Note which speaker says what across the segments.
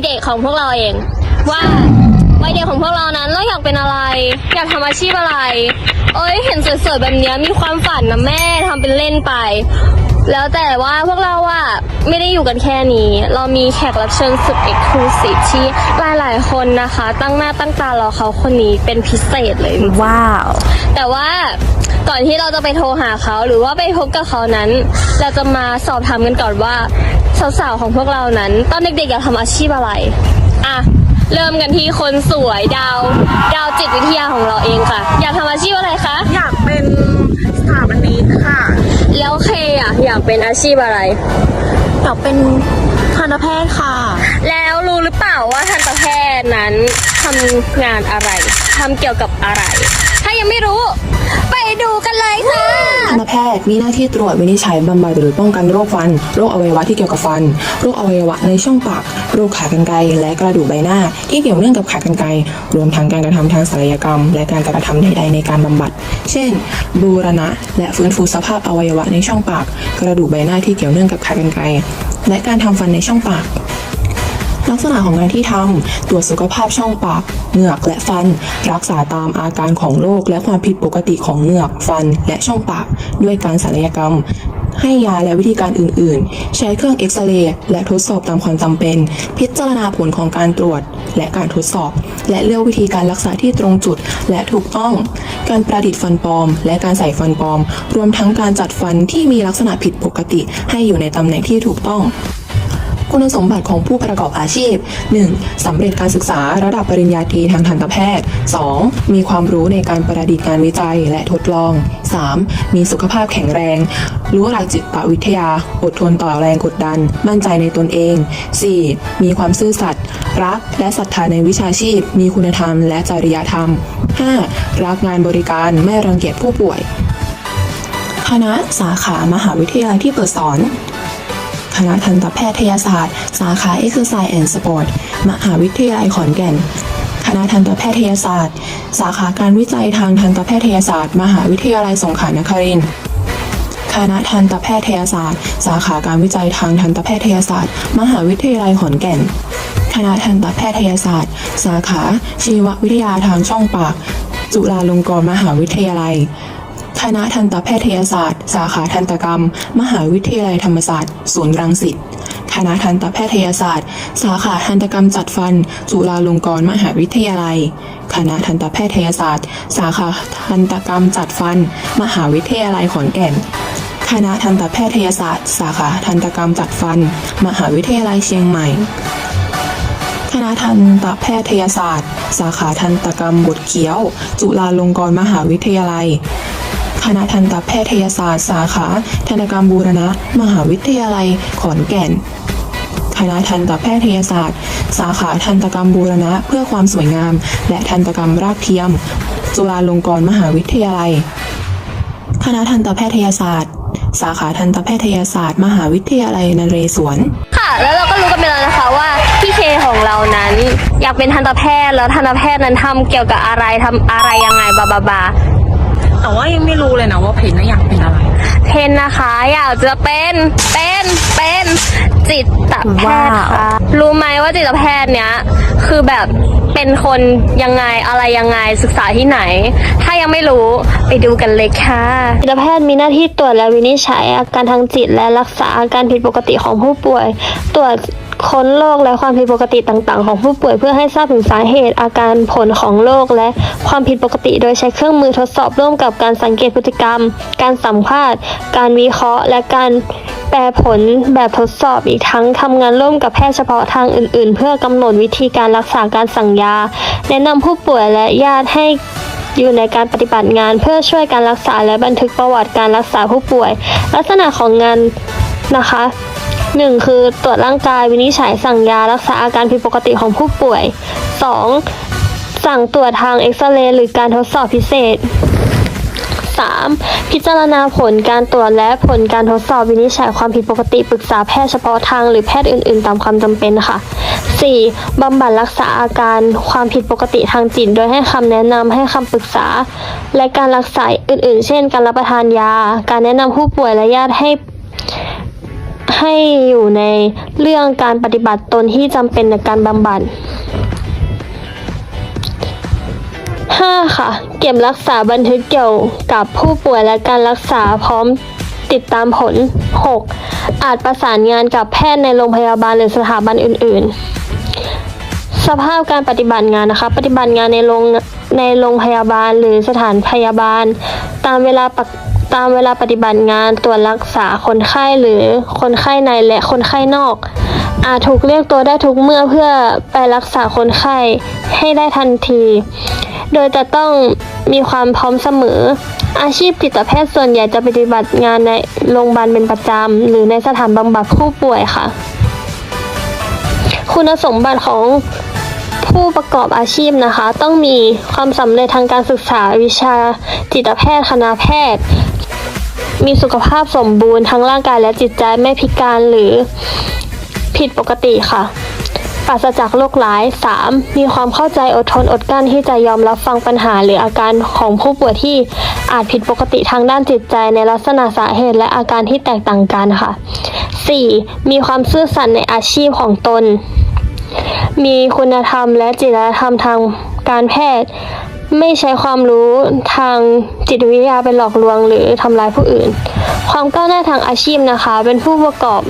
Speaker 1: วัยเด็กของพวกเราเอง ว่าวัยเด็กของพวกเรานั้นเราอยากเป็นอะไร อยากทำอาชีพอะไร เอ้ยเห็นสวยๆแบบเนี้ยมีความฝันนะแม่ทำเป็นเล่นไป แล้วแต่ว่าพวกเราอะไม่ได้อยู่กันแค่นี้ เรามีแขกรับเชิญสุดเอกลูซีฟที่หลายๆคนนะคะ ตั้งหน้าตั้งตารอเขาคนนี้เป็นพิเศษเลย
Speaker 2: ว้าว
Speaker 1: แต่ว่า ก่อนที่เราจะไปโทรหาเขาหรือว่าไปพบกับเขานั้น เราจะมาสอบถามกันก่อนว่าสาวๆของพวกเรานั้นตอนเด็กๆอยากทำอาชีพอะไรอะเริ่มกันที่คนสวยดาว ดาวจิตวิทยาของเราเองค่ะ อยากทำอาชีพอะไรคะ
Speaker 2: อยากเป็นสถาปนิกค่ะ
Speaker 1: แล้วเคอะอยากเป็นอาชีพอะไร
Speaker 2: อยากเป็นทันตแพทย์ค่ะ
Speaker 1: แล้วรู้หรือเปล่าว่าทันตแพทย์นั้นทำงานอะไรทำเกี่ยวกับอะไร ถ้ายังไม่รู้ ไปดูกันเลยค่ะ
Speaker 3: ทันตแพทย์มีหน้าที่ตรวจวินิจฉัยบำบัดหรือป้องกันโรคฟัน โรคอวัยวะที่เกี่ยวกับฟัน โรคอวัยวะในช่องปาก โรคขากรรไกรและกระดูกใบหน้า ที่เกี่ยวเนื่องกับขากรรไกรรวมทั้งการกระทำทางศัลยกรรม และการกระทำใดๆในการบำบัด เช่น บูรณะ และฟื้นฟูสภาพอวัยวะในช่องปาก กระดูกใบหน้าที่เกี่ยวเนื่องกับขากรรไกรและการทำฟันในช่องปาก ลักษณะของงานที่ทำตรวจสุขภาพช่องปากเหงือกและฟัน รักษาตามอาการของโรคและความผิดปกติของเหงือกฟันและช่องปาก ด้วยการศัลยกรรม ให้ยาและวิธีการอื่น ๆ ใช้เครื่องเอ็กซเรย์และทดสอบตามความจำเป็น พิจารณาผลของการตรวจและการทดสอบ และเลือกวิธีการรักษาที่ตรงจุดและถูกต้อง การประดิษฐ์ฟันปลอม และการใส่ฟันปลอม รวมทั้งการจัดฟันที่มีลักษณะผิดปกติ ให้อยู่ในตำแหน่งที่ถูกต้อง คุณสมบัติของผู้ประกอบอาชีพ 1. สำเร็จการศึกษาระดับปริญญาตรีทางทันตแพทย์ 2. มีความรู้ในการประดิษฐ์งานวิจัยและทดลอง 3. มีสุขภาพแข็งแรง รู้หลักจิตวิทยา อดทนต่อแรงกดดัน มั่นใจในตนเอง 4. มีความซื่อสัตย์รักและศรัทธาในวิชาชีพ มีคุณธรรมและจริยธรรม 5. รักงานบริการไม่รังเกียจผู้ป่วย คณะสาขามหาวิทยาลัยที่เปิดสอน ณะทันตแพทยศาสตร์ สาขา Exercise and Sport มหาวิทยาลัยขอนแก่น คณะทันตแพทยศาสตร์ สาขาการวิจัยทางทันตแพทยศาสตร์ มหาวิทยาลัยสงขลานครินทร์คณะทันตแพทยศาสตร์ สาขาการวิจัยทางทันตแพทยศาสตร์ มหาวิทยาลัยขอนแก่น คณะทันตแพทยศาสตร์ สาขาชีววิทยาทางช่องปาก จุฬาลงกรณ์มหาวิทยาลัย คณะทันตแพทยศาสตร์ สาขาทันตกรรม มหาวิทยาลัยธรรมศาสตร์ศูนย์รังสิตคณะทันตแพทยศาสตร์ สาขาทันตกรรมจัดฟัน จุฬาลงกรณ์มหาวิทยาลัย คณะทันตแพทยศาสตร์ สาขาทันตกรรมจัดฟัน มหาวิทยาลัยขอนแก่น คณะทันตแพทยศาสตร์ สาขาทันตกรรมจัดฟัน มหาวิทยาลัยเชียงใหม่ คณะทันตแพทยศาสตร์ สาขาทันตกรรมบดเขียว จุฬาลงกรณ์มหาวิทยาลัย คณะทันตแพทยศาสตร์ สาขาทันตกรรมบูรณะ มหาวิทยาลัยขอนแก่น คณะทันตแพทยศาสตร์ สาขาทันตกรรมบูรณะ เพื่อความสวยงาม และทันตกรรมรากเทียม จุฬาลงกรณ์มหาวิทยาลัย คณะทันตแพทยศาสตร์ สาขาทันตแพทยศาสตร์ มหาวิทยาลัยนเรศวร
Speaker 1: ค่ะ แล้วเราก็รู้กันไปแล้วนะคะว่าพี่เคของเรานั้น อยากเป็นทันตแพทย์แล้วทันตแพทย์นั้นทำเกี่ยวกับอะไรทำอะไรยังไงบาบาบา
Speaker 2: แต่ว่ายังไม่รู้เลยนะว่าเพนน่ะอยากเป็นอะไร
Speaker 1: เพนนะคะอยากจะเป็นเป็นเป็นจิตแพทย์ค่ะ
Speaker 2: ว้าว
Speaker 1: รู้ไหมว่าจิตแพทย์เนี้ยคือแบบเป็นคนยังไงอะไรยังไงศึกษาที่ไหน ถ้ายังไม่รู้ไปดูกันเลยค่ะจิตแพทย์มีหน้าที่ตรวจและวินิจฉัยอาการทางจิตและรักษาอาการผิดปกติของผู้ป่วย ตรวจ ค้นโรคและความผิดปกติต่างๆ ของผู้ป่วยเพื่อให้ทราบถึงสาเหตุอาการผลของโรคและความผิดปกติโดยใช้เครื่องมือทดสอบร่วมกับการสังเกตพฤติกรรม การสัมภาษณ์ การวิเคราะห์ และการแปลผลแบบทดสอบอีกทั้งทำงานร่วมกับแพทย์เฉพาะทางอื่น ๆ เพื่อกำหนดวิธีการรักษาการสั่งยา แนะนำผู้ป่วยและญาติให้อยู่ในการปฏิบัติงานเพื่อช่วยการรักษาและบันทึกประวัติการรักษาผู้ป่วย ลักษณะของงานนะคะ หนึ่งคือตรวจร่างกายวินิจฉัยสั่งยารักษาอาการผิดปกติของผู้ป่วย 2. สั่งตรวจทางเอ็กซเรย์หรือการทดสอบพิเศษ 3. พิจารณาผลการตรวจและผลการทดสอบวินิจฉัยความผิดปกติปรึกษาแพทย์เฉพาะทางหรือแพทย์อื่น ๆ ตามความจำเป็นค่ะ 4. บำบัดรักษาอาการความผิดปกติทางจิต โดยให้คำแนะนำให้คำปรึกษา และการรักษาอื่น ๆ เช่น การรับประทานยา การแนะนำผู้ป่วยและญาติให้ ให้อยู่ในเรื่องการปฏิบัติตนที่จำเป็นในการบำบัด 5. ค่ะ เก็บรักษาบันทึกเกี่ยวกับผู้ป่วยและการรักษาพร้อมติดตามผล 6. อาจประสานงานกับแพทย์ในโรงพยาบาลหรือสถาบันอื่น ๆ สภาพการปฏิบัติงานนะคะ ปฏิบัติงานในโรงในโรงพยาบาลหรือสถานพยาบาล ตามเวลาปก ตามเวลาปฏิบัติงานตรวจรักษาคนไข้หรือคนไข้ในและคนไข้นอก อาจถูกเรียกตัวได้ทุกเมื่อเพื่อไปรักษาคนไข้ให้ได้ทันที โดยจะต้องมีความพร้อมเสมอ อาชีพจิตแพทย์ส่วนใหญ่จะปฏิบัติงานในโรงพยาบาลเป็นประจำหรือในสถานบำบัดผู้ป่วยค่ะ คุณสมบัติของผู้ประกอบอาชีพนะคะ ต้องมีความสำเร็จทางการศึกษาวิชาจิตแพทย์คณะแพทย์ มีสุขภาพสมบูรณ์ทั้งร่างกายและจิตใจไม่พิการหรือผิดปกติค่ะปราศจากโรคร้าย 3. มีความเข้าใจอดทนอดกลั้นที่จะยอมรับฟังปัญหาหรืออาการของผู้ป่วยที่อาจผิดปกติทางด้านจิตใจในลักษณะสาเหตุและอาการที่แตกต่างกันค่ะ 4. มีความซื่อสัตย์ในอาชีพของตน มีคุณธรรมและจริยธรรมทางการแพทย์ ไม่ใช้ความรู้ทางจิตวิทยาเป็นหลอกลวงหรือทำร้ายผู้อื่น ความก้าวหน้าทางอาชีพนะคะ เป็นผู้ประกอบ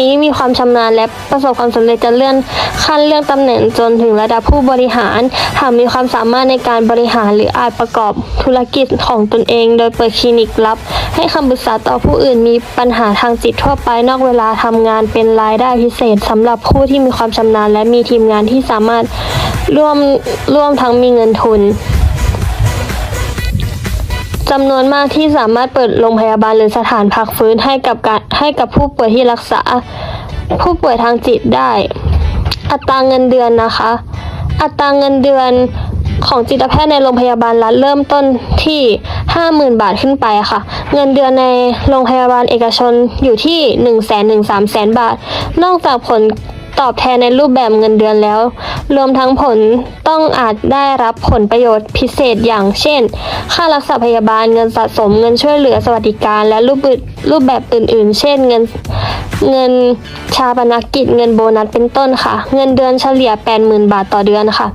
Speaker 1: นี้มีความชำนาญและประสบความสำเร็จจะเลื่อนขั้นเลื่อนตำแหน่งจนถึงระดับผู้บริหาร หากมีความสามารถในการบริหารหรืออาจประกอบธุรกิจของตนเอง โดยเปิดคลินิกลับ ให้คำปรึกษาต่อผู้อื่นมีปัญหาทางจิตทั่วไปนอกเวลาทำงานเป็นรายได้พิเศษสำหรับผู้ที่มีความชำนาญและมีทีมงานที่สามารถร่วมร่วมทั้งมีเงินทุน จำนวนมากที่สามารถเปิดโรงพยาบาลหรือสถานพักฟื้นให้กับการให้กับผู้ป่วยที่รักษา ผู้ป่วยทางจิตได้ อัตราเงินเดือนนะคะ อัตราเงินเดือนของจิตแพทย์ในโรงพยาบาลรัฐเริ่มต้นที่ 50,000 บาทขึ้นไปค่ะ เงินเดือนในโรงพยาบาลเอกชนอยู่ที่ 1 0 0 0 0 0ถึง3 0 0 0 0 บาท นอกจากผล ตอบแทนในรูปแบบเงินเดือนแล้ว รวมทั้งผลต้องอาจได้รับผลประโยชน์พิเศษอย่างเช่น ค่ารักษาพยาบาลเงินสะสมเงินช่วยเหลือสวัสดิการ และรูปรูปแบบอื่น ๆ เช่นเงินเงินชาปนกิจเงินโบนัสเป็นต้นค่ะ เงินเดือนเฉลี่ย 80,000 บาทต่อเดือนค่ะ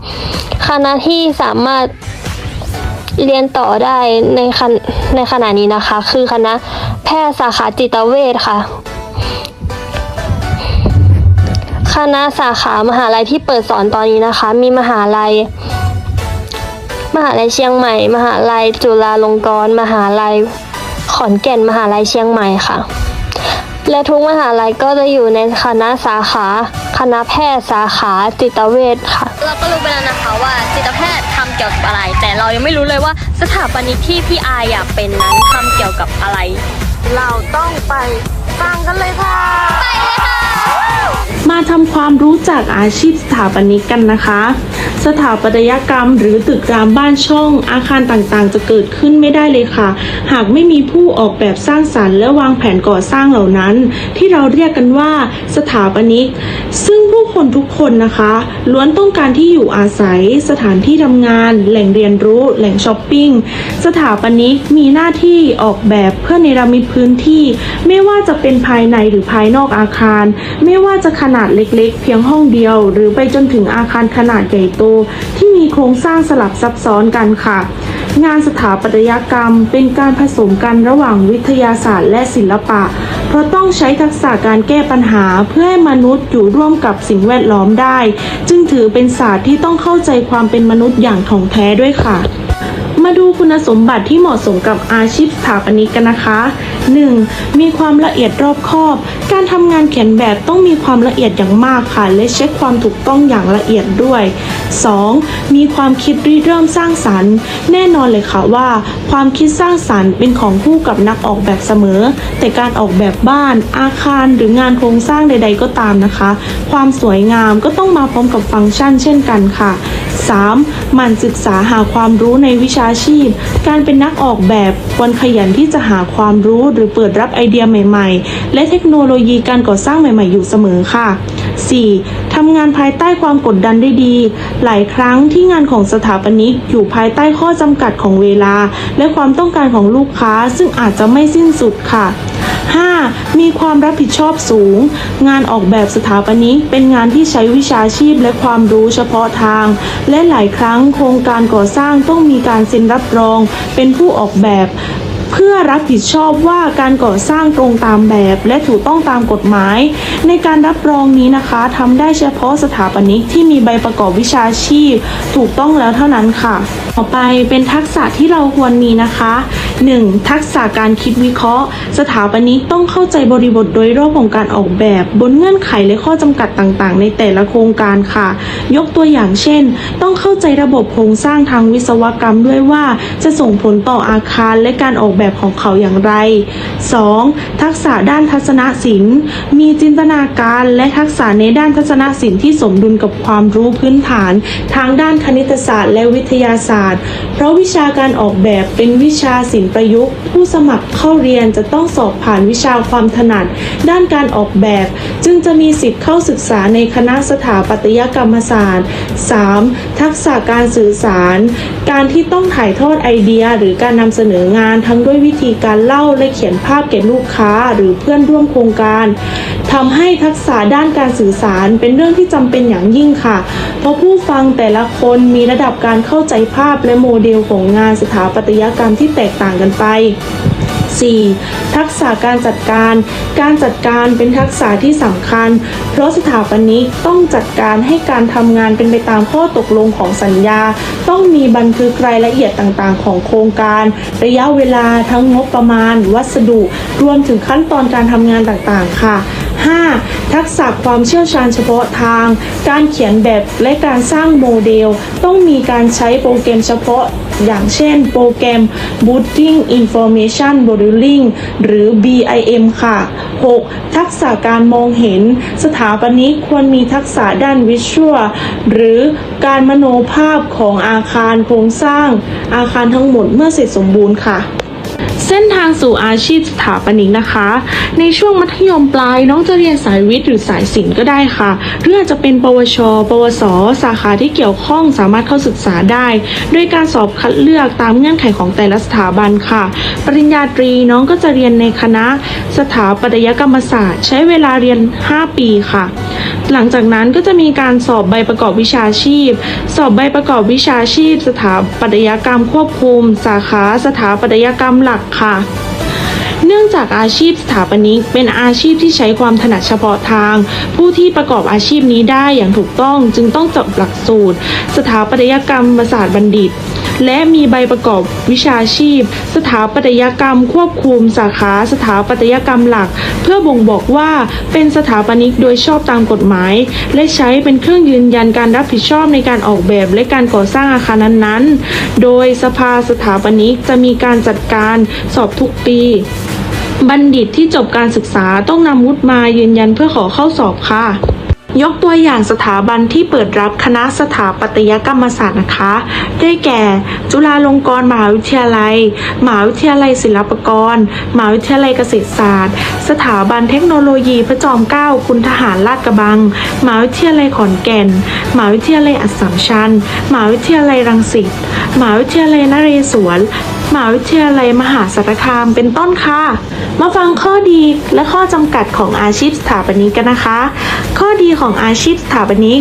Speaker 1: คณะที่สามารถเรียนต่อได้ในในขณะนี้นะคะ คือคณะแพทย์สาขาจิตเวชค่ะ คณะสาขามหาลัยที่เปิดสอนตอนนี้นะคะ มีมหาลัย มหาลัยเชียงใหม่ มหาลัยจุฬาลงกรณ์มหาลัยขอนแก่นมหาลัยเชียงใหม่ค่ะ และทุกมหาลัยก็จะอยู่ในคณะสาขา คณะแพทย์สาขาจิตเวชค่ะ
Speaker 4: เราก็รู้ไปแล้วนะคะว่าจิตแพทย์ทำเกี่ยวกับอะไร แต่เรายังไม่รู้เลยว่าสถาปนิกที่พี่อายอยากเป็นนั้นทำเกี่ยวกับอะไร
Speaker 2: เราต้องไปฟังกันเลยค่ะ
Speaker 5: มา ทำความรู้จักอาชีพสถาปนิกกันนะคะ สถาปัตยกรรม หรือตึกรามบ้านช่อง อาคารต่างๆ จะเกิดขึ้นไม่ได้เลยค่ะ หากไม่มีผู้ออกแบบสร้างสรรค์และวางแผนก่อสร้างเหล่านั้น ที่เราเรียกกันว่าสถาปนิก ซึ่งผู้คนทุกคนนะคะ ล้วนต้องการที่อยู่อาศัย สถานที่ทำงาน แหล่งเรียนรู้ แหล่งช้อปปิ้งสถาปนิกมีหน้าที่ออกแบบเพื่อเนรมิตพื้นที่ ไม่ว่าจะเป็นภายในหรือภายนอกอาคาร ไม่ว่าจะขนาดเล็กๆ เพียงห้องเดียว หรือไปจนถึงอาคารขนาดใหญ่โตที่มีโครงสร้างสลับซับซ้อนกันค่ะ งานสถาปัตยกรรมเป็นการผสมกันระหว่างวิทยาศาสตร์และศิลปะ เพราะต้องใช้ทักษะการแก้ปัญหาเพื่อให้มนุษย์อยู่ร่วมกับสิ่งแวดล้อมได้ จึงถือเป็นศาสตร์ที่ต้องเข้าใจความเป็นมนุษย์อย่างถ่องแท้ด้วยค่ะ มาดูคุณสมบัติที่เหมาะสมกับอาชีพสถาปนิกกันนะคะ 1. มีความละเอียดรอบคอบ การทำงานเขียนแบบต้องมีความละเอียดอย่างมากค่ะ และเช็คความถูกต้องอย่างละเอียดด้วย 2. มีความคิดริเริ่มสร้างสรรค์ แน่นอนเลยค่ะว่า ความคิดสร้างสรรค์เป็นของคู่กับนักออกแบบเสมอ แต่การออกแบบบ้าน อาคารหรืองานโครงสร้างใด ๆ ก็ตามนะคะ ความสวยงามก็ต้องมาพร้อมกับฟังก์ชันเช่นกันค่ะ 3. หมั่นศึกษาหาความรู้ในวิชาาชีพ การเป็นนักออกแบบควรขยันที่จะหาความรู้หรือเปิดรับไอเดียใหม่ ๆ และเทคโนโลยีการก่อสร้างใหม่ ๆ อยู่เสมอค่ะ 4. ทำงานภายใต้ความกดดันได้ดี หลายครั้งที่งานของสถาปนิกอยู่ภายใต้ข้อจำกัดของเวลา และความต้องการของลูกค้าซึ่งอาจจะไม่สิ้นสุดค่ะ 5. มีความรับผิดชอบสูง งานออกแบบสถาปนิกเป็นงานที่ใช้วิชาชีพและความรู้เฉพาะทาง และหลายครั้งโครงการก่อสร้างต้องมีการเซ็นรับรอง เป็นผู้ออกแบบเพื่อรับผิดชอบว่าการก่อสร้างตรงตามแบบและถูกต้องตามกฎหมาย ในการรับรองนี้นะคะทำได้เฉพาะสถาปนิกที่มีใบประกอบวิชาชีพ ถูกต้องแล้วเท่านั้นค่ะ ต่อไปเป็นทักษะที่เราควรมีนะคะ 1. ทักษะการคิดวิเคราะห์ สถาปนิกต้องเข้าใจบริบทโดยรอบของการออกแบบ บนเงื่อนไขและข้อจำกัดต่างๆ ในแต่ละโครงการค่ะ ยกตัวอย่างเช่น ต้องเข้าใจระบบโครงสร้างทางวิศวกรรมด้วยว่า จะส่งผลต่ออาคารและการออกแบบของเขาอย่างไร 2. ทักษะด้านทัศนศิลป์ มีจินตนาการและทักษะในด้านทัศนศิลป์ที่สมดุลกับความรู้พื้นฐาน ทางด้านคณิตศาสตร์และวิทยาศาสตร์ เพราะวิชาการออกแบบเป็นวิชาศิลปประยุกต์ ผู้สมัครเข้าเรียนจะต้องสอบผ่านวิชาความถนัด ด้านการออกแบบ จึงจะมีสิทธิ์เข้าศึกษาในคณะสถาปัตยกรรมศาสตร์ 3. ทักษะการสื่อสาร การที่ต้องถ่ายทอดไอเดีย หรือการนำเสนองานทั้งด้วยวิธีการเล่าและเขียนภาพแก่ลูกค้า หรือเพื่อนร่วมโครงการทำให้ทักษะด้านการสื่อสารเป็นเรื่องที่จำเป็นอย่างยิ่งค่ะ เพราะผู้ฟังแต่ละคนมีระดับการเข้าใจภาพและโมเดลของงานสถาปัตยกรรมที่แตกต่างกันไป 4. ทักษะการจัดการ การจัดการเป็นทักษะที่สำคัญ เพราะสถาปนิกต้องจัดการให้การทำงานเป็นไปตามข้อตกลงของสัญญา ต้องมีบันทึกรายละเอียดต่างๆ ของโครงการ ระยะเวลาทั้งงบประมาณ วัสดุ รวมถึงขั้นตอนการทำงานต่างๆ ค่ะ 5. ทักษะความเชี่ยวชาญเฉพาะทาง การเขียนแบบและการสร้างโมเดล ต้องมีการใช้โปรแกรมเฉพาะอย่างเช่นโปรแกรม Booting Information Modeling หรือ BIM ค่ะ 6. ทักษะการมองเห็น สถาปนิกควรมีทักษะด้านวิชวลหรือการมโนภาพของอาคารโครงสร้างอาคารทั้งหมดเมื่อเสร็จสมบูรณ์ค่ะ เส้นทางสู่อาชีพสถาปนิกนะคะ ในช่วงมัธยมปลายน้องจะเรียนสายวิทย์หรือสายศิลป์ก็ได้ค่ะหรืออาจจะเป็น ปวช ปวส สาขาที่เกี่ยวข้องสามารถเข้าศึกษาได้ด้วยการสอบคัดเลือกตามเงื่อนไขของแต่ละสถาบันค่ะ ปริญญาตรีน้องก็จะเรียนในคณะสถาปัตยกรรมศาสตร์ ใช้เวลาเรียน 5 ปีค่ะ หลังจากนั้นก็จะมีการสอบใบประกอบวิชาชีพ สอบใบประกอบวิชาชีพ สถาปัตยกรรมควบคุม สาขาสถาปัตยกรรมหลักค่ะเนื่องจากอาชีพสถาปนิกเป็นอาชีพที่ใช้ความถนัดเฉพาะทาง ผู้ที่ประกอบอาชีพนี้ได้อย่างถูกต้องจึงต้องจบหลักสูตร สถาปัตยกรรมศาสตร์บัณฑิต และมีใบประกอบวิชาชีพ สถาปัตยกรรม ควบคุมสาขาสถาปัตยกรรมหลัก เพื่อบ่งบอกว่าเป็นสถาปนิกโดยชอบตามกฎหมาย และใช้เป็นเครื่องยืนยันการรับผิดชอบในการออกแบบและการก่อสร้างอาคารนั้นๆ โดยสภาสถาปนิกจะมีการจัดการสอบทุกปีบัณฑิตที่จบการศึกษาต้องนำวุฒิมายืนยันเพื่อขอเข้าสอบค่ะ ยกตัวอย่างสถาบันที่เปิดรับคณะสถาปัตยกรรมศาสตร์นะคะ ได้แก่ จุฬาลงกรณ์มหาวิทยาลัย มหาวิทยาลัยศิลปากร มหาวิทยาลัยเกษตรศาสตร์ สถาบันเทคโนโลยีพระจอมเกล้าคุณทหารลาดกระบัง มหาวิทยาลัยขอนแก่น มหาวิทยาลัยอัสสัมชัญ มหาวิทยาลัยรังสิต มหาวิทยาลัยนเรศวร มหาวิทยาลัยมหาสารคามเป็นต้นค่ะ มาฟังข้อดีและข้อจำกัดของอาชีพสถาปนิกกันนะคะ ข้อดีของอาชีพสถาปนิก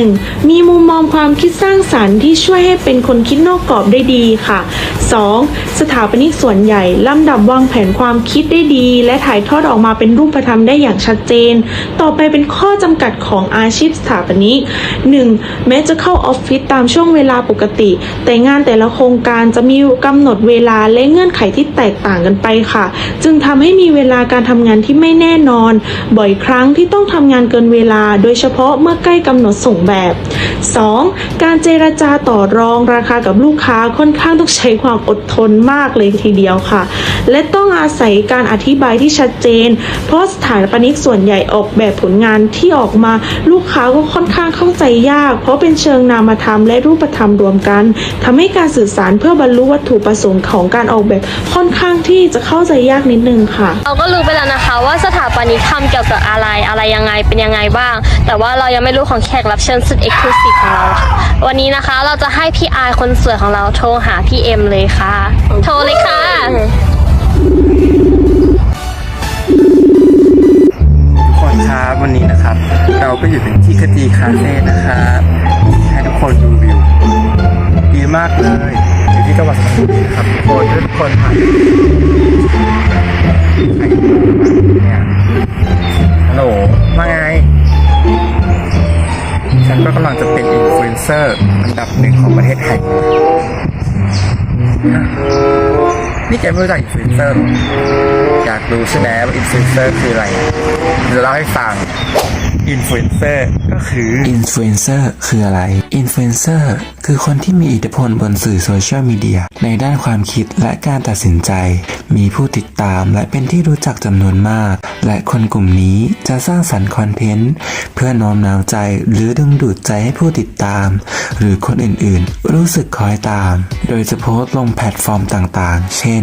Speaker 5: 1. มีมุมมองความคิดสร้างสรรค์ที่ช่วยให้เป็นคนคิดนอกกรอบได้ดีค่ะ 2. สถาปนิกส่วนใหญ่ลำดับวางแผนความคิดได้ดี และถ่ายทอดออกมาเป็นรูปธรรมได้อย่างชัดเจน ต่อไปเป็นข้อจำกัดของอาชีพสถาปนิก 1. แม้จะเข้าออฟฟิศตามช่วงเวลาปกติ แต่งานแต่ละโครงการจะมีกำหนดเวลาและเงื่อนไขที่แตกต่างกันไปค่ะ จึงทำให้มีเวลาการทำงานที่ไม่แน่นอน บ่อยครั้งที่ต้องทำงานเกินเวลา โดยเฉพาะเมื่อใกล้กำหนดส่งแบบ 2. การเจรจาต่อรองราคากับลูกค้าค่อนข้างต้องใช้ความอดทนมากเลยทีเดียวค่ะ และต้องอาศัยการอธิบายที่ชัดเจน เพราะสถานปนิกส่วนใหญ่ออกแบบผลงานที่ออกมาลูกค้าก็ค่อนข้างเข้าใจยาก เพราะเป็นเชิงนามธรรมและรูปธรรมรวมกันทำให้การสื่อสารเพื่อบรรลุวัตถุประสงค์ของการออกแบบค่อนข้างที่จะเข้าใจยากนิดนึงค่ะ
Speaker 1: เราก็รู้ไปแล้วนะคะ ว่าสถาปนิกทำเกี่ยวกับอะไรอะไรยังไงเป็นยังไงบ้าง แต่ว่าเรายังไม่รู้ของแขกรับเชิญสุดเอ็กซ์คลูซีฟของเราค่ะวันนี้นะคะเราจะให้พี่อายคนสวยของเราโทรหาพี่เอ็มเลยค่ะ โทรเลยค่ะ
Speaker 6: คนครับวันนี้นะครับ เราก็อยู่ที่คดีคาเฟ่นะครับให้ทุกคนดูวิวดีมากเลยอยู่ที่ จังหวัดสุพรรณบุรีนะครับทุกคนทุกคนมาใครเนี่ยฮัลโหลว่าไง ฉันก็กำลังจะเป็นอินฟลูเอนเซอร์อันดับหนึ่งของประเทศไทยนี่แกไม่รู้จักอินฟลูเอนเซอร์หรออยากรู้ใช่ไหมว่าอินฟลูเอนเซอร์คืออะไรเดี๋ยวเล่าให้ฟังอินฟลูเอนเซอร์ก็คือ
Speaker 7: อินฟลูเอนเซอร์คืออะไรอินฟลูเอนเซอร์คือคนที่มีอิทธิพลบนสื่อโซเชียลมีเดียในด้านความคิดและการตัดสินใจ มีผู้ติดตามและเป็นที่รู้จักจำนวนมาก และคนกลุ่มนี้จะสร้างสรรค์คอนเทนต์ เพื่อโน้มน้าวใจหรือดึงดูดใจให้ผู้ติดตาม หรือคนอื่นๆ รู้สึกคอยตาม โดยจะโพสต์ลงแพลตฟอร์มต่างๆ เช่น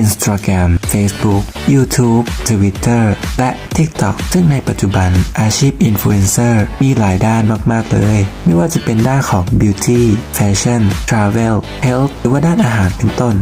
Speaker 7: Instagram Facebook YouTube Twitter และ TikTok ซึ่งในปัจจุบันอาชีพอินฟลูเอนเซอร์มีหลายด้านมากๆเลย ไม่ว่าจะเป็นด้านของ Beauty Fashion Travel Health หรือว่าด้านอาหารเป็นต้น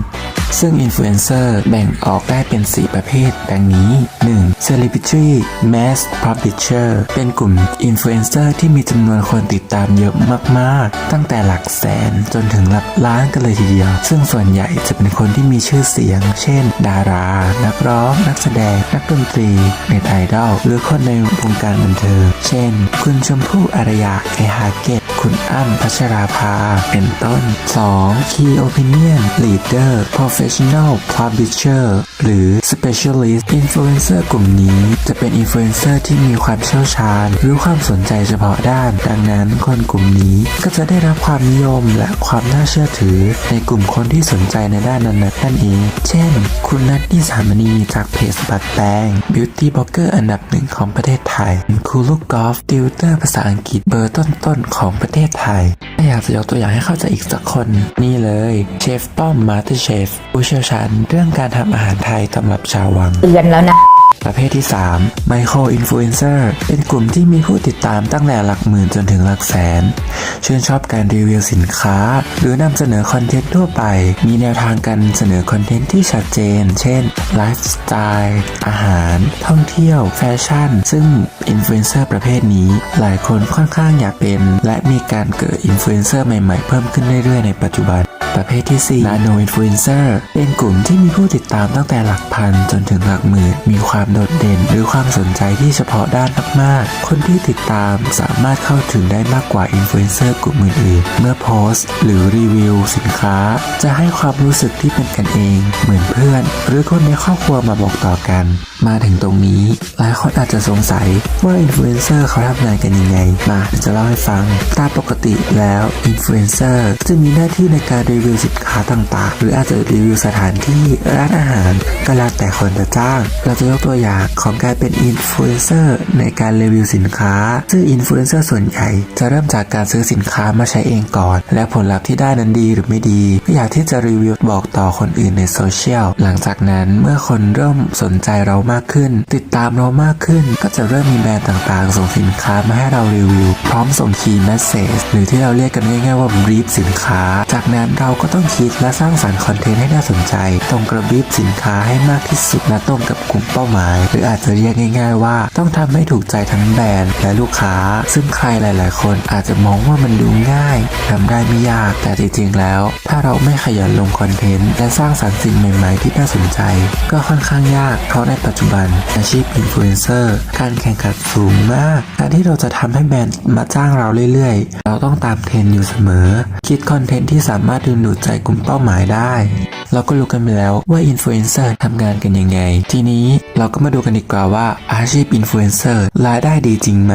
Speaker 7: ซึ่งอินฟลูเอนเซอร์แบ่งออกได้เป็น 4 ประเภท ดังนี้ 1. Celebrity Mass Publisher เป็นกลุ่มอินฟลูเอนเซอร์ที่มีจำนวนคนติดตามเยอะมากๆ ตั้งแต่หลักแสนจนถึงหลักล้านกันเลยทีเดียว ซึ่งส่วนใหญ่จะเป็นคนที่มีชื่อเสียง เช่น ดารา นักร้อง นักแสดง นักดนตรี เน็ตไอดอล หรือคนในวงการบันเทิง เช่น คุณชมพู่อารยาไอฮาเกตคุณอ้ำพัชราภา เป็นต้น 2. Key Opinion Leader Prof Professional Publisher หรือ Specialist Influencer กลุ่มนี้ จะเป็นอินฟลูเอนเซอร์ที่มีความเชี่ยวชาญ หรือความสนใจเฉพาะด้าน ดังนั้นคนกลุ่มนี้ก็จะได้รับความนิยมและความน่าเชื่อถือ ในกลุ่มคนที่สนใจในด้านนั้นๆนั่นเอง เช่น คุณนัทนิสามณีจากเพจบัตรแปง Beauty Blogger อันดับหนึ่งของประเทศไทยครูลูกกอล์ฟติวเตอร์ภาษาอังกฤษเบอร์ต้นๆของประเทศไทยถ้าอยากจะยกตัวอย่างให้เข้าใจอีกสักคน นี่เลยเชฟป้อมมาสเตอร์เชฟผู้เชี่ยวชาญเรื่องการทำอาหารไทยสำหรับชาววัง
Speaker 8: เตือนแล้วนะ
Speaker 7: ประเภทที่ 3 Micro Influencer เป็นกลุ่มที่มีผู้ติดตามตั้งแต่หลักหมื่นจนถึงหลักแสน ชื่นชอบการรีวิวสินค้า หรือนำเสนอคอนเทนต์ทั่วไป มีแนวทางการเสนอคอนเทนต์ที่ชัดเจน เช่น ไลฟ์สไตล์ อาหาร ท่องเที่ยว แฟชั่น ซึ่งอินฟลูเอนเซอร์ประเภทนี้ หลายคนค่อนข้างอยากเป็น และมีการเกิดอินฟลูเอนเซอร์ใหม่ๆ เพิ่มขึ้นเรื่อยๆในปัจจุบัน ประเภทที่4 Nano Influencer เป็นกลุ่มที่มีผู้ติดตามตั้งแต่หลักพันจนถึงหลักหมื่น มีความโดดเด่น หรือความสนใจที่เฉพาะด้านมากๆ คนที่ติดตามสามารถเข้าถึงได้มากกว่าอินฟลูเอนเซอร์กลุ่มอื่นๆ เมื่อโพสต์ หรือรีวิวสินค้า จะให้ความรู้สึกที่เป็นกันเอง เหมือนเพื่อน หรือคนในครอบครัวมาบอกต่อกัน มาถึงตรงนี้ หลายคนอาจจะสงสัยว่าอินฟลูเอนเซอร์เขาทำงานกันยังไง มาจะเล่าให้ฟังตามปกติแล้วอินฟลูเอนเซอร์จะมีหน้าที่ในการรีีวิวสินค้าต่างๆ หรืออาจจะรีวิวสถานที่ร้านอาหารก็แล้วแต่คนจะจ้าง เราจะยกตัวอย่างของการเป็นอินฟลูเอนเซอร์ในการรีวิวสินค้า ซึ่งอินฟลูเอนเซอร์ส่วนใหญ่ จะเริ่มจากการซื้อสินค้ามาใช้เองก่อน และผลลัพธ์ที่ได้นั้นดีหรือไม่ดีก็อยากที่จะรีวิวบอกต่อคนอื่นในโซเชียลหลังจากนั้นเมื่อคนเริ่มสนใจเรามากขึ้น ติดตามเรามากขึ้น ก็จะเริ่มมีแบรนด์ต่างๆ ส่งสินค้ามาให้เรารีวิว พร้อมส่งคีย์แมสเซจหรือที่เราเรียกกันง่ายๆว่าบรีฟสินค้า จากนั้นเราราก็ต้องคิดและสร้างสรรค์คอนเทนต์ให้น่าสนใจ ตรงกระบรีฟสินค้าให้มากที่สุดและตรงกับกลุ่มเป้าหมาย หรืออาจจะเรียกง่าย ๆ ว่า ต้องทำให้ถูกใจทั้งแบรนด์และลูกค้า ซึ่งใครหลาย ๆ คนอาจจะมองว่ามันดูง่ายทำได้ไม่ยากแต่จริงๆแล้ว ถ้าเราไม่ขยันลงคอนเทนต์และสร้างสรรค์สิ่งใหม่ ๆ ที่น่าสนใจ ก็ค่อนข้างยากเพราะในปัจจุบัน อาชีพอินฟลูเอนเซอร์การแข่งขันสูงมากการที่เราจะทำให้แบรนด์มาจ้างเราเรื่อยๆ เราต้องตามเทรนด์อยู่เสมอ คิดคอนเทนต์ที่สามารถดึงดูดใจกลุ่มเป้าหมายได้ เราก็รู้กันไปแล้วว่าอินฟลูเอนเซอร์ทำงานกันยังไง ทีนี้เราก็มาดูกันดีกว่าว่าอาชีพอินฟลูเอนเซอร์รายได้ดีจริงไหม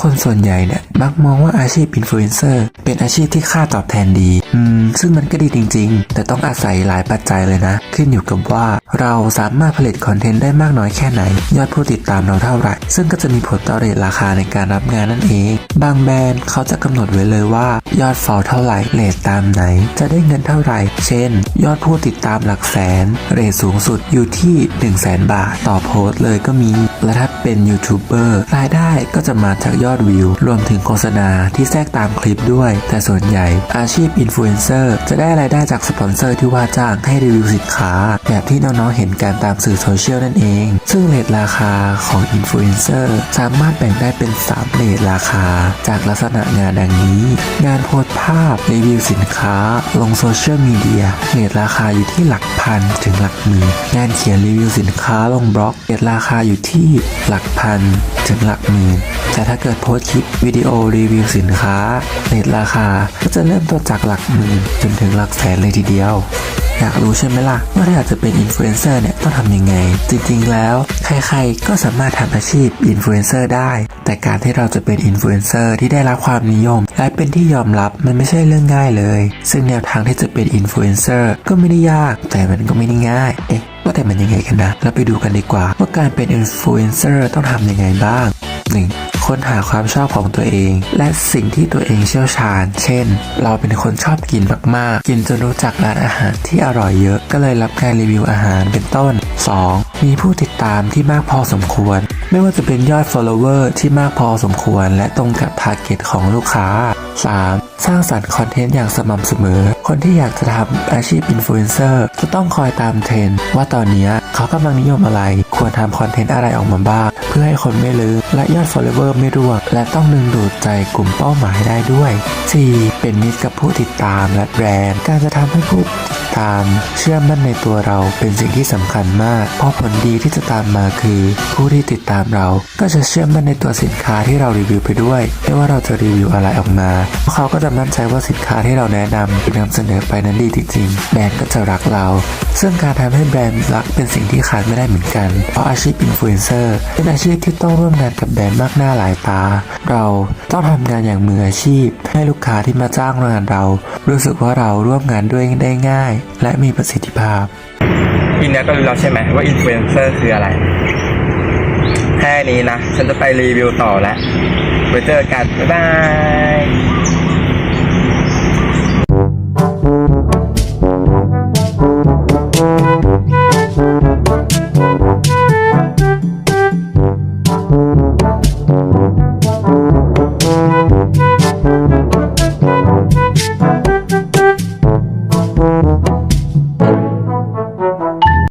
Speaker 7: คนส่วนใหญ่เนี่ยมักมองว่าอาชีพอินฟลูเอนเซอร์เป็นอาชีพที่ค่าตอบแทนดี อืม ซึ่งมันก็ดีจริง ๆ แต่ต้องอาศัยหลายปัจจัยเลยนะ ขึ้นอยู่กับว่าเราสามารถผลิตคอนเทนต์ได้มากน้อยแค่ไหน ยอดผู้ติดตามเราเท่าไหร่ ซึ่งก็จะมีผลต่อเรทราคาในการรับงานนั่นเอง บางแบรนด์เขาจะกำหนดไว้เลยว่า ยอดฟอลเท่าไหร่เรทตามไหน จะได้เงินเท่าไหร่ เช่น ยอดผู้ติดตามหลักแสน เรทสูงสุดอยู่ที่ 1 0 0 0 0แบาท ต่อโพสต์เลยก็มี และถ้า เป็นยูทูบเบอร์รายได้ก็จะมาจากยอดวิว รวมถึงโฆษณาที่แทรกตามคลิปด้วย แต่ส่วนใหญ่อาชีพอินฟลูเอนเซอร์จะได้รายได้จากสปอนเซอร์ที่ว่าจ้างให้รีวิวสินค้า แบบที่น้องๆเห็นการตามสื่อโซเชียลนั่นเอง ซึ่งเรทราคาของอินฟลูเอนเซอร์สามารถแบ่งได้เป็น3เรทราคา จากลักษณะงานดังนี้ งานโพสภาพรีวิวสินค้า ลงโซเชียลมีเดียเรทราคาอยู่ที่หลักพันถึงหลักหมื่นงานเขียนรีวิวสินค้าลงบล็อกเรทราคาอยู่ที่หลักพันถึงหลักหมื่น แต่ถ้าเกิดโพสคลิปวิดีโอรีวิวสินค้าเรทราคา ก็จะเริ่มต้นจากหลักหมื่นจนถึงหลักแสนเลยทีเดียวอยากรู้ใช่ไหมล่ะว่าถ้าอยากจะเป็นอินฟลูเอนเซอร์เนี่ยต้องทำยังไง จริงๆแล้ว ใครๆก็สามารถทำอาชีพอินฟลูเอนเซอร์ได้ แต่การที่เราจะเป็นอินฟลูเอนเซอร์ที่ได้รับความนิยม และเป็นที่ยอมรับมันไม่ใช่เรื่องง่ายเลย ซึ่งแนวทางที่จะเป็นอินฟลูเอนเซอร์ก็ไม่ได้ยาก แต่มันก็ไม่ได้ง่ายเอ๊ะ ว่าแต่มันยังไงกันนะ เราไปดูกันดีกว่า ว่าการเป็นอินฟลูเอนเซอร์ต้องทำยังไงบ้าง 1. ค้นหาความชอบของตัวเอง และสิ่งที่ตัวเองเชี่ยวชาญ เช่น เราเป็นคนชอบกินมากๆ กินจนรู้จักร้านอาหารที่อร่อยเยอะ ก็เลยรับการรีวิวอาหารเป็นต้น 2. มีผู้ติดตามที่มากพอสมควร ไม่ว่าจะเป็นยอด follower ที่มากพอสมควร และตรงกับ target ของลูกค้า 3. สร้างสรรค์คอนเทนต์อย่างสม่ำเสมอ คนที่อยากจะทำอาชีพอินฟลูเอนเซอร์จะต้องคอยตามเทรนว่าตอนนี้เขากำลังนิยมอะไร ควรทำคอนเทนต์อะไรออกมาบ้าง เพื่อให้คนไม่ลืมและยอด follower ไม่ร่วงและต้องดึงดูดใจกลุ่มเป้าหมายได้ด้วย 4. เป็นมิตรกับผู้ติดตามและแบรนด์ การจะทำให้ผู้ติดตามเชื่อมั่นในตัวเราเป็นสิ่งที่สำคัญมาก เพราะผลดีที่จะตามมาคือ ผู้ที่ติดตามเราก็จะเชื่อมั่นในตัวสินค้าที่เรารีวิวไปด้วย ไม่ว่าเราจะรีวิวอะไรออกมา เขาก็จะมั่นใจว่าสินค้าที่เราแนะนำที่นำเสนอไปนั้นดีจริงๆแบรนด์ก็จะรักเรา ซึ่งการทำให้แบรนด์รักเป็นสิ่งที่ขาดไม่ได้เหมือนกัน เพราะอาชีพอินฟลูเอนเซอร์เป็นอาชีพที่ต้องร่วมงานกับแบรนด์มากหน้าหลายตา เราต้องทำงานอย่างมืออาชีพ ให้ลูกค้าที่มาจ้างงานเรา รู้สึกว่าเราร่วมงานด้วยได้ง่าย และมีประสิทธิภาพ
Speaker 6: ปีนี้ก็รู้แล้วใช่ไหมว่าอินฟลูเอนเซอร์คืออะไร แค่นี้นะ ฉันจะไปรีวิวต่อแล้วไปเจอกัน บ๊ายบาย